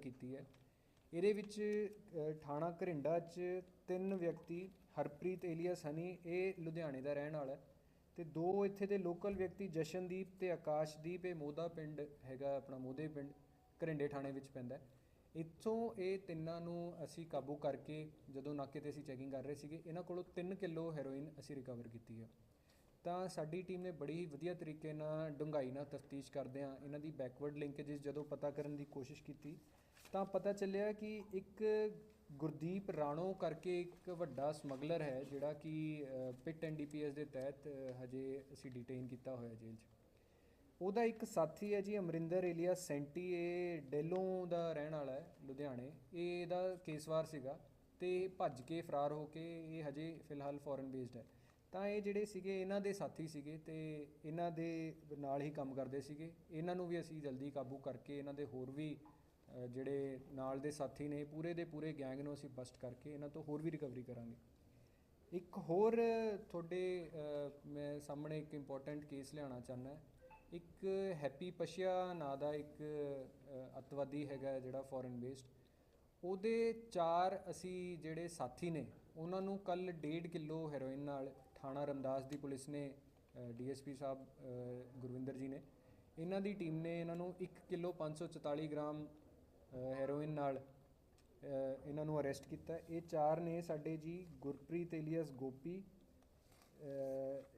ਕੀਤੀ ਹੈ। ਇਹਦੇ ਵਿੱਚ ਥਾਣਾ ਘਰਿੰਡਾ 'ਚ ਤਿੰਨ ਵਿਅਕਤੀ, ਹਰਪ੍ਰੀਤ ਏਲੀਆ ਸਨੀ ਇਹ ਲੁਧਿਆਣੇ ਦਾ ਰਹਿਣ ਵਾਲਾ ਹੈ। ਤੇ ਦੋ ਇੱਥੇ ਦੇ ਲੋਕਲ ਵਿਅਕਤੀ ਜਸ਼ਨਦੀਪ ਤੇ ਆਕਾਸ਼ਦੀਪ, ਇਹ ਮੋਦਾ ਪਿੰਡ ਹੈਗਾ, ਆਪਣਾ ਮੋਦੇ ਪਿੰਡ, ਘਰਿੰਡੇ ਥਾਣੇ ਵਿੱਚ ਪੈਂਦਾ ਇੱਥੋਂ ਇਹ ਤਿੰਨਾਂ ਨੂੰ ਅਸੀਂ ਕਾਬੂ ਕਰਕੇ, ਜਦੋਂ ਨਾਕੇ ਤੇ ਅਸੀਂ ਚੈਕਿੰਗ ਕਰ ਰਹੇ ਸੀਗੇ, ਇਹਨਾਂ ਕੋਲੋਂ 3 ਕਿਲੋ ਹੈਰੋਇਨ ਅਸੀਂ ਰਿਕਵਰ ਕੀਤੀ ਹੈ ਤਾਂ ਸਾਡੀ ਟੀਮ ਨੇ ਬੜੀ ਹੀ ਵਧੀਆ ਤਰੀਕੇ ਨਾਲ ਡੂੰਘਾਈ ਨਾਲ ਤਫਤੀਸ਼ ਕਰਦੇ ਆ ਇਹਨਾਂ ਦੀ ਬੈਕਵਰਡ ਲਿੰਕੇजेस ਜਦੋਂ ਪਤਾ ਕਰਨ ਦੀ ਕੋਸ਼ਿਸ਼ ਕੀਤੀ ਤਾਂ ਪਤਾ ਚੱਲਿਆ ਕਿ ਇੱਕ ਗੁਰਦੀਪ ਰਾਣੋ ਕਰਕੇ ਇੱਕ ਵੱਡਾ ਸਮਗਲਰ ਹੈ ਜਿਹੜਾ ਕਿ ਅ, ਪਿਟ ਐਨਡੀਪੀਐਸ ਦੇ ਤਹਿਤ ਹਜੇ ਅਸੀਂ ਡਿਟੇਨ ਕੀਤਾ ਹੋਇਆ ਜੇਲ੍ਹ 'ਚ। ਉਹਦਾ ਇੱਕ ਸਾਥੀ ਹੈ ਜੀ ਅਮਰਿੰਦਰ ਏਲੀਆ ਸੈਂਟੀ ਇਹ ਡੇਲੋਂ ਦਾ ਰਹਿਣ ਵਾਲਾ ਹੈ ਲੁਧਿਆਣੇ। ਇਹ ਇਹਦਾ ਕੇਸਵਾਰ ਸੀਗਾ ਤੇ ਭੱਜ ਕੇ ਫਰਾਰ ਹੋ ਕੇ ਇਹ ਹਜੇ ਫਿਲਹਾਲ ਫੋਰਨ ਬੇਸਡ ਹੈ। ਤਾਂ ਇਹ ਜਿਹੜੇ ਸੀਗੇ ਇਹਨਾਂ ਦੇ ਸਾਥੀ ਸੀਗੇ ਤੇ ਇਹਨਾਂ ਦੇ ਨਾਲ ਹੀ ਕੰਮ ਕਰਦੇ ਸੀਗੇ। ਇਹਨਾਂ ਨੂੰ ਵੀ ਅਸੀਂ ਜਲਦੀ ਕਾਬੂ ਕਰਕੇ ਇਹਨਾਂ ਦੇ ਹੋਰ ਵੀ ਜਿਹੜੇ ਨਾਲ ਦੇ ਸਾਥੀ ਨੇ ਪੂਰੇ ਦੇ ਪੂਰੇ ਗੈਂਗ ਨੂੰ ਅਸੀਂ ਬਸਟ ਕਰਕੇ ਇਹਨਾਂ ਤੋਂ ਹੋਰ ਵੀ ਰਿਕਵਰੀ ਕਰਾਂਗੇ। ਇੱਕ ਹੋਰ ਤੁਹਾਡੇ ਮੈਂ ਸਾਹਮਣੇ ਇੱਕ ਇੰਪੋਰਟੈਂਟ ਕੇਸ ਲਿਆਉਣਾ ਚਾਹੁੰਦਾ ਇੱਕ ਹੈਪੀ ਪਸ਼ੀਆ ਨਾਂ ਦਾ ਇੱਕ ਅ, ਅੱਤਵਾਦੀ ਹੈਗਾ ਜਿਹੜਾ ਫੋਰਨ ਬੇਸਡ ਉਹਦੇ ਚਾਰ ਅਸੀਂ ਜਿਹੜੇ ਸਾਥੀ ਨੇ ਉਹਨਾਂ ਨੂੰ ਕੱਲ 1.5 ਕਿਲੋ ਹੈਰੋਇਨ ਨਾਲ ਥਾਣਾ ਰਮਦਾਸ ਦੀ ਪੁਲਿਸ ਨੇ ਡੀਐਸਪੀ ਸਾਹਿਬ ਗੁਰਵਿੰਦਰ ਜੀ ਨੇ। ਇਹਨਾਂ ਦੀ ਟੀਮ ਨੇ ਇਹਨਾਂ ਨੂੰ 1 ਕਿਲੋ 544 ਗ੍ਰਾਮ ਹੈਰੋਇਨ ਨਾਲ ਇਹਨਾਂ ਨੂੰ ਅਰੈਸਟ ਕੀਤਾ। ਇਹ ਚਾਰ ਨੇ ਸਾਡੇ ਜੀ ਗੁਰਪ੍ਰੀਤ ਏਲੀਅਸ ਗੋਪੀ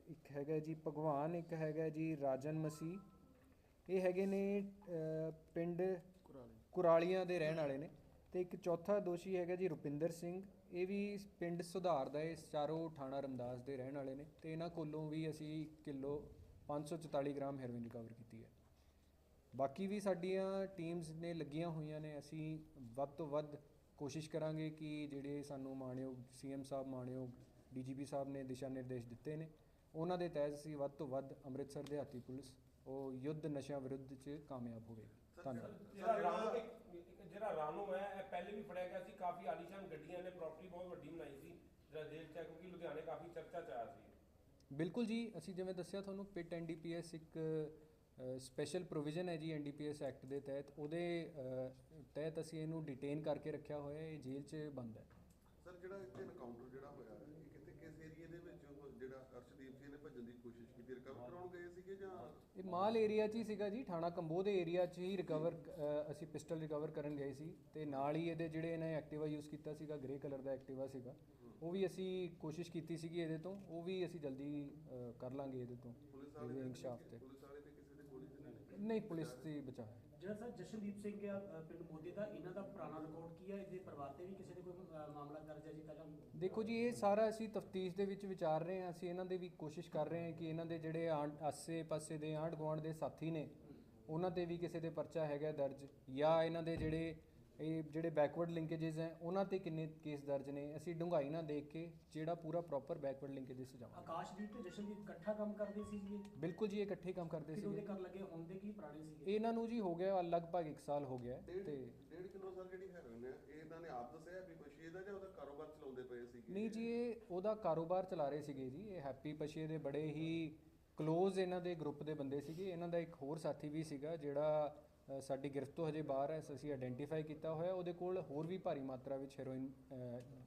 ਇੱਕ ਹੈਗਾ ਜੀ ਭਗਵਾਨ ਇੱਕ ਹੈਗਾ ਜੀ ਰਾਜਨ ਮਸੀ ਇਹ ਹੈਗੇ ਨੇ ਪਿੰਡ ਕੁਰਾਲੀਆਂ ਦੇ ਰਹਿਣ ਵਾਲੇ ਨੇ। ਤੇ ਇੱਕ ਚੌਥਾ ਦੋਸ਼ੀ ਹੈਗਾ ਜੀ ਰੁਪਿੰਦਰ ਸਿੰਘ। ਇਹ ਵੀ ਪਿੰਡ ਸੁਧਾਰ ਦਾ ਇਹ ਚਾਰੋਂ ਥਾਣਾ ਰਮਦਾਸ ਦੇ ਰਹਿਣ ਵਾਲੇ ਨੇ। ਤੇ ਇਹਨਾਂ ਕੋਲੋਂ ਵੀ ਅਸੀਂ 1 ਕਿਲੋ 544 ਗ੍ਰਾਮ ਹੈਰੋਇਨ ਰਿਕਵਰ ਕੀਤੀ ਹੈ। ਬਾਕੀ ਵੀ ਸਾਡੀਆਂ ਟੀਮਸ ਨੇ ਲੱਗੀਆਂ ਹੋਈਆਂ ਨੇ ਅਸੀਂ ਵੱਧ ਤੋਂ ਵੱਧ ਕੋਸ਼ਿਸ਼ ਕਰਾਂਗੇ ਕਿ ਜਿਹੜੇ ਸਾਨੂੰ ਮਾਣਯੋਗ ਸੀਐਮ ਸਾਹਿਬ ਮਾਣਯੋਗ ਡੀਜੀਪੀ ਸਾਹਿਬ ਨੇ ਦਿਸ਼ਾ ਨਿਰਦੇਸ਼ ਦਿੱਤੇ ਨੇ ਉਹਨਾਂ ਦੇ ਤਹਿਤ ਅਸੀਂ ਵੱਧ ਤੋਂ ਵੱਧ ਅੰਮ੍ਰਿਤਸਰ ਦੇ ਹਾਤੀ ਪੁਲਿਸ ਉਹ ਯੁੱਧ ਨਸ਼ਿਆਂ ਵਿਰੁੱਧ 'ਚ ਕਾਮਯਾਬ ਹੋਵੇਗੀ। ਧੰਨਵਾਦ। ਜਿਹੜਾ ਰਾਣੋ ਹੈ ਇਹ ਪਹਿਲੇ ਵੀ ਫੜਿਆ ਗਿਆ ਸੀ ਕਾਫੀ ਆਲੀਸ਼ਾਨ ਗੱਡੀਆਂ ਨੇ ਪ੍ਰਾਪਰਟੀ ਬਹੁਤ ਵੱਡੀ ਬਣਾਈ ਸੀ ਜਿਹੜਾ ਜੇਲ੍ਹ ਚ ਕਿਉਂਕਿ ਲੁਧਿਆਣੇ ਕਾਫੀ ਚਰਚਾ ਚ ਆਇਆ ਸੀ। ਬਿਲਕੁਲ ਜੀ ਅਸੀਂ ਜਿਵੇਂ ਦੱਸਿਆ ਤੁਹਾਨੂੰ ਪਿਟ ਐਨਡੀਪੀਐਸ ਇੱਕ ਸਪੈਸ਼ਲ ਪ੍ਰੋਵੀਜ਼ਨ ਹੈ ਜੀ ਐਨਡੀਪੀਐਸ ਐਕਟ ਦੇ ਤਹਿਤ। ਉਹਦੇ ਤਹਿਤ ਅਸੀਂ ਇਹਨੂੰ ਡਿਟੇਨ ਕਰਕੇ ਰੱਖਿਆ ਹੋਇਆ ਹੈ ਇਹ ਜੇਲ੍ਹ 'ਚ ਬੰਦ ਹੈ। ਸਰ ਜਿਹੜਾ ਇੱਥੇ ਐਨਕਾਊਂਟਰ ਜਿਹੜਾ ਹੋਇਆ ਹੈ, ਇਹ ਕਿਤੇ ਕਿਸ ਏਰੀਏ ਦੇ ਵਿੱਚ ਉਹ ਜਿਹੜਾ ਅਰਸ਼ਦੀਪ ਸਿੰਘ ਨੇ ਭੱਜਣ ਦੀ ਕੋਸ਼ਿਸ਼ ਕੀਤੀ? ਰਿਕਵਰ ਕਰਾਉਣ ਗਏ ਸੀਗੇ ਜਾਂ ਇਹ ਮਾਲ ਏਰੀਆ 'ਚ ਹੀ ਸੀਗਾ ਜੀ ਥਾਣਾ ਕੰਬੋ ਦੇ ਏਰੀਆ 'ਚ ਹੀ ਰਿਕਵਰ ਅਸੀਂ ਪਿਸਟਲ ਰਿਕਵਰ ਕਰਨ ਗਏ ਸੀ ਤੇ ਨਾਲ ਹੀ ਇਹਦੇ ਜਿਹੜੇ ਇਹਨੇ ਐਕਟਿਵਾ ਯੂਜ਼ ਕੀਤਾ ਸੀਗਾ ਗ੍ਰੇ ਕਲਰ ਦਾ ਐਕਟਿਵਾ ਸੀਗਾ ਉਹ ਵੀ ਅਸੀਂ ਕੋਸ਼ਿਸ਼ ਕੀਤੀ ਸੀਗੀ ਇਹਦੇ ਤੋਂ ਉਹ ਵੀ ਅਸੀਂ ਜਲਦੀ ਕਰ ਲਾਂਗੇ ਇਹਦੇ ਤੋਂ ਇਹਦੇ ਤੇ ਪੁਲਿਸ ਵਾਲੇ ਤੇ ਕਿਸੇ ਦੇ ਗੋਲੀ ਤੇ ਨਹੀਂ ਪੁਲਿਸ ਦੀ ਬਚਾਅ ਜਿਹੜਾ ਸਰ ਜਸ਼ਨਦੀਪ ਸਿੰਘ ਆ ਅ, ਪਿੰਡ ਮੋਦੇ ਦਾ ਇਹਨਾਂ ਦਾ ਪੁਰਾਣਾ ਰਿਕਾਰਡ ਕੀ ਹੈ ਇਹਦੇ ਪਰਿਵਾਰ ਤੇ ਵੀ ਕਿਸੇ ਦੇ ਕੋਈ ਅ, ਮਾਮਲਾ ਦਰਜ ਹੈ ਜੀ ਪਹਿਲਾਂ? ਦੇਖੋ ਜੀ ਇਹ ਸਾਰਾ ਅਸੀਂ ਤਫਤੀਸ਼ ਦੇ ਵਿੱਚ ਵਿਚਾਰ ਰਹੇ ਹਾਂ। ਅਸੀਂ ਇਹਨਾਂ ਦੇ ਵੀ ਕੋਸ਼ਿਸ਼ ਕਰ ਰਹੇ ਹਾਂ ਕਿ ਇਹਨਾਂ ਦੇ ਜਿਹੜੇ ਆਂਢ- ਆਸੇ-ਪਾਸੇ ਦੇ ਆਂਢ ਗੁਆਂਢ ਦੇ ਸਾਥੀ ਨੇ ਉਹਨਾਂ ਤੇ ਵੀ ਕਿਸੇ ਦੇ ਪਰਚਾ ਹੈਗਾ ਦਰਜ ਜਾਂ ਇਹਨਾਂ ਦੇ ਜਿਹੜੇ ਇਹ ਜਿਹੜੇ ਬੈਕਵਰਡ ਲਿੰਕੇजेस ਹੈ ਉਹਨਾਂ ਤੇ ਕਿੰਨੇ ਕੇਸ ਦਰਜ ਨੇ? ਅਸੀਂ ਡੁੰਗਾਈ ਨਾ ਦੇਖ ਕੇ ਜਿਹੜਾ ਪੂਰਾ ਪ੍ਰੋਪਰ ਬੈਕਵਰਡ ਲਿੰਕੇजेस ਸਜਾਵਾਂਗੇ। ਆਕਾਸ਼ਦੀਪ ਤੇ ਜਸ਼ਨਦੀਪ ਇਕੱਠਾ ਕੰਮ ਕਰਦੇ ਸੀ ਜੀ ਬਿਲਕੁਲ ਜੀ ਇਹ ਇਕੱਠੇ ਕੰਮ ਕਰਦੇ ਸੀ ਕਿਦੋਂ ਕਰ ਲੱਗੇ ਹੁਣ ਦੇ ਕੀ ਪੁਰਾਣੇ ਸੀ ਇਹਨਾਂ ਨੂੰ ਜੀ ਹੋ ਗਿਆ ਲਗਭਗ 1 ਸਾਲ ਹੋ ਗਿਆ ਤੇ 1.5 ਕਿਲੋ ਸਰ ਜਿਹੜੀ ਹੈਰੋਇਨ ਹੈ? ਇਹ ਇਹਨਾਂ ਨੇ ਆਪ ਦੱਸਿਆ ਵੀ ਬਸ਼ੀਰ ਦਾ ਜਾਂ ਉਹਦਾ ਕਾਰੋਬਾਰ ਚਲਾਉਂਦੇ ਪਏ ਸੀਗੇ? ਨਹੀਂ ਜੀ ਇਹ ਉਹਦਾ ਕਾਰੋਬਾਰ ਚਲਾ ਰਹੇ ਸੀਗੇ ਜੀ। ਇਹ ਹੈਪੀ ਬਸ਼ੀਰ ਦੇ ਬੜੇ ਹੀ ਕਲੋਜ਼ ਇਹਨਾਂ ਦੇ ਗਰੁੱਪ ਦੇ ਬੰਦੇ ਸੀਗੇ। ਇਹਨਾਂ ਦਾ ਇੱਕ ਹੋਰ ਸਾਥੀ ਵੀ ਸੀਗਾ ਜਿਹੜਾ ਸਾਡੀ ਗ੍ਰਿਫਤ ਤੋਂ ਹਜੇ ਬਾਹਰ ਹੈ, ਅਸੀਂ ਆਇਡੈਂਟੀਫਾਈ ਕੀਤਾ ਹੋਇਆ ਉਹਦੇ ਕੋਲ ਹੋਰ ਵੀ ਭਾਰੀ ਮਾਤਰਾ ਵਿੱਚ ਹੈਰੋਇਨ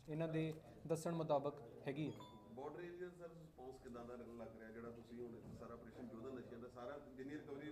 ਇਹਨਾਂ ਦੇ ਦੱਸਣ ਮੁਤਾਬਕ ਹੈਗੀ ਹੈ। ਬਾਰਡਰ ਏਰੀਆ ਸਰ ਰਿਸਪੌਂਸ ਕਿਦਾਂ ਦਾ ਲੱਗ ਰਿਹਾ ਜਿਹੜਾ ਤੁਸੀਂ ਹੁਣ ਸਾਰਾ ਆਪਰੇਸ਼ਨ ਜੋਧਾ ਨਸ਼ਿਆਂ ਦਾ ਸਾਰਾ, ਜਿੰਨੀ ਰਿਕਵਰੀ